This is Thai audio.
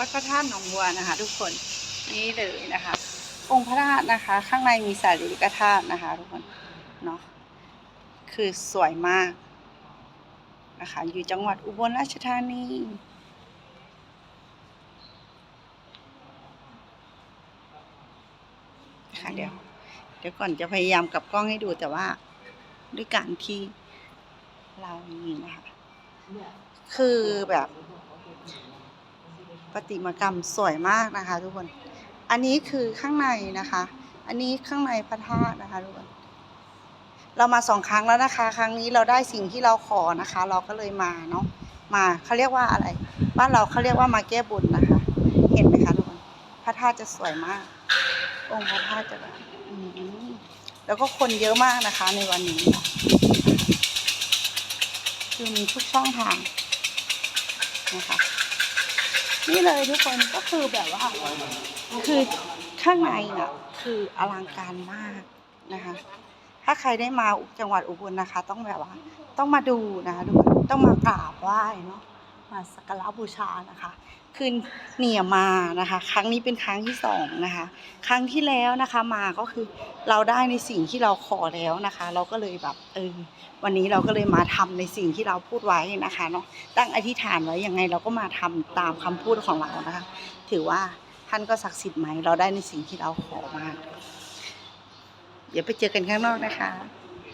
วัดพระธาตุหนองบัวนะคะ ทุกคนนี่เลยนะคะ องค์พระธาตุนะคะ ข้างในมีสารีริกธาตุนะคะ ทุกคนเนาะคือสวยมากนะคะอยู่จังหวัดอุบลราชธานีนะคะเดี๋ยวเดี๋ยวก่อนจะพยายามกลับกล้องให้ดูแต่ว่าด้วยการที่เรานี่นะคะ คือแบบ ประติมากรรมสวยมากนะคะ ทุกคน อันนี้คือข้างในนะคะ อันนี้ข้างในพระธาตุนะคะทุกคน เรามาสองครั้งแล้วนะคะ ครั้งนี้เราได้สิ่งที่เราขอนะคะ เราก็เลยมาเนาะ มาเขาเรียกว่าอะไร บ้านเราเขาเรียกว่ามาแก้บุญนะคะ เห็นไหมคะทุกคน พระธาตุจะสวยมาก องค์พระธาตุจะแบบแล้วก็คนเยอะมากนะคะ ในวันนี้คือมีทุกช่องทางนะคะ นี่เลยทุกคนก็คือแบบว่า คือข้างในน่ะคืออลังการมากนะคะ ถ้าใครได้มาจังหวัดอุบลนะคะ ต้องแบบว่า ต้องมาดูนะคะทุกคนต้องมากราบไหว้เนาะ มาสักการะบูชานะคะคือเหนียมานะคะ ครั้งนี้เป็นครั้งที่สองนะคะ ครั้งที่แล้วนะคะมาก็คือเราได้ในสิ่งที่เราขอแล้วนะคะ เราก็เลยแบบเออวันนี้เราก็เลยมาทำในสิ่งที่เราพูดไว้นะคะเนาะตั้งอธิษฐานไว้ยังไงเราก็มาทำตามคำพูดของเรานะคะ ถือว่าท่านก็ศักดิ์สิทธิ์ไหมเราได้ในสิ่งที่เราขอมาเดี๋ยวไปเจอกันข้างนอกนะคะ